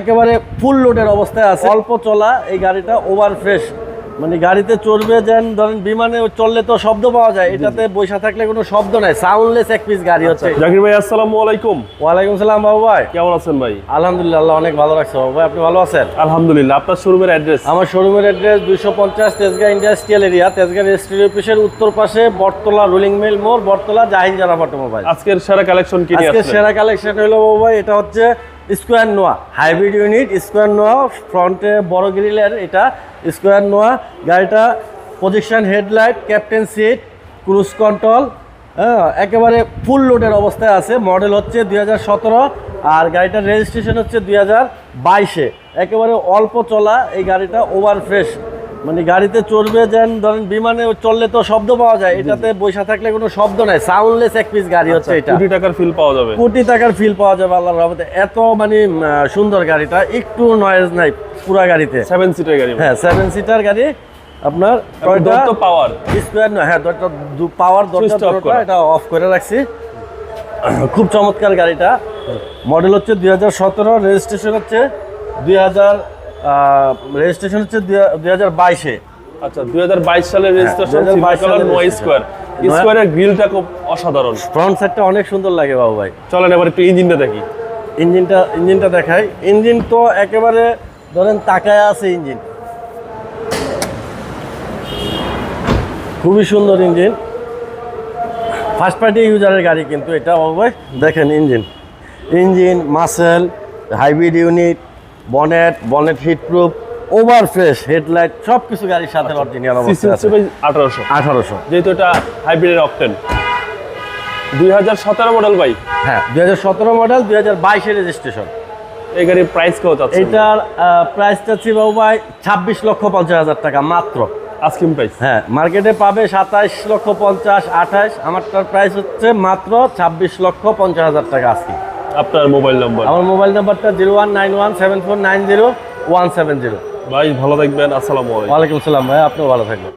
একেবারে ফুল লোডের অবস্থায় আছে। অল্প চলা এই গাড়িটা ওভার ফ্রেশ মানে গাড়িতে চড়বে যেন ধরেন বিমানে চললে তো শব্দ পাওয়া যায় এটাতে বৈশা থাকলে কোনো শব্দ নাই সাউন্ডলেস এক পিস গাড়ি হচ্ছে। জাকির ভাই আসসালামু আলাইকুম। ওয়ালাইকুম সালাম বাবু ভাই। কেমন আছেন ভাই? আলহামদুলিল্লাহ আল্লাহ অনেক ভালো রাখছে বাবু ভাই আপনি ভালো আছেন? আলহামদুলিল্লাহ আপনার শোরুমের অ্যাড্রেস আমার শোরুমের অ্যাড্রেস দুইশো পঞ্চাশ Tejgaon industrial area Tejgaon registry অফিসের উত্তর পাশে বটতলা রুলিং মিল মোড় বটতলা জাহিন জারাফ অটোমোবাইল আজকের সেরা কালেকশন কি নিয়ে আজকে সেরা কালেকশন হলো বাবু ভাই এটা হচ্ছে square Noah, hybrid unit, square Noah, ফ্রন্টে বড় গ্রিলের এটা, স্কোয়ার নোয়া, গাড়িটা position headlight captain seat cruise control হ্যাঁ একেবারে ফুল লোডের অবস্থায় আছে মডেল হচ্ছে দুই হাজার সতেরো আর গাড়িটার রেজিস্ট্রেশন হচ্ছে দুই হাজার বাইশে। একেবারে অল্প চলা, এই গাড়িটা ওভার ফ্রেশ মানে গাড়িতে চড়বে যেন ধরেন বিমানে চললে তো শব্দ পাওয়া যায়। এটাতে বৈশা থাকলে কোনো শব্দ নাই। সাউন্ডলেস এক পিস গাড়ি হচ্ছে এটা। কোটি টাকার ফিল পাওয়া যাবে। কোটি টাকার ফিল পাওয়া যাবে আল্লাহর রহমতে। এত মানে সুন্দর গাড়িটা। একটু নয়েজ নাই পুরা গাড়িতে। সেভেন সিটার গাড়ি। হ্যাঁ সেভেন সিটার গাড়ি। আপনার পাওয়ার স্কোয়ার নয়। হ্যাঁ দরজা পাওয়ার দরজা Switch off দুটোটা করা। এটা অফ করে রাখছি। খুব চমৎকার গাড়িটা। মডেল হচ্ছে দুই হাজার সতেরো রেজিস্ট্রেশন হচ্ছে দুই হাজার রেজিস্ট্রেশন হচ্ছে দুই হাজার বাইশে। আচ্ছা 2022 সালের রেজিস্ট্রেশন 2022 সিলভার কালার সালের নয় স্কোয়ার স্কোয়ারের গ্রিলটা খুব অসাধারণ। ফ্রন্ট সাইডটা অনেক সুন্দর লাগে বাবু ভাই। চলেন এবার একটু ইঞ্জিনটা দেখি। ইঞ্জিনটা ইঞ্জিনটা দেখাই। ইঞ্জিন তো একেবারে ধরেন তাকায় আছে ইঞ্জিন খুবই সুন্দর ইঞ্জিন ফার্স্ট পার্টি ইউজারের গাড়ি কিন্তু এটা বাবু ভাই। দেখেন engine engine muscle hybrid unit bonnet bonnet heat proof over fresh headlight সব কিছু গাড়ির সাথে অরিজিনাল সিসি অবস্থায় আছে। আঠারোশো। আঠারোশো। যেহেতু এটা হাইব্রিডের অকটেন দুই হাজার সতেরো মডেল ভাই। হ্যাঁ দুই হাজার সতেরো মডেল দুই হাজার বাইশের রেজিস্ট্রেশন এই গাড়ির প্রাইস কত আছে এইটার প্রাইসটা ছিল ভাই ছাব্বিশ লক্ষ পঞ্চাশ হাজার টাকা মাত্র। আস্কিং প্রাইস হ্যাঁ মার্কেটে পাবে সাতাইশ লক্ষ পঞ্চাশ আঠাশ আমারটার প্রাইস হচ্ছে মাত্র ছাব্বিশ লক্ষ পঞ্চাশ হাজার টাকা আজকে। আপনার মোবাইল নাম্বার? আমার মোবাইল নাম্বারটা zero one nine one seven four nine zero one seven zero. ভাই ভালো থাকবেন আসসালামু আলাইকুম। ওয়ালাইকুম আসসালাম ভাই আপনিও ভালো থাকবেন।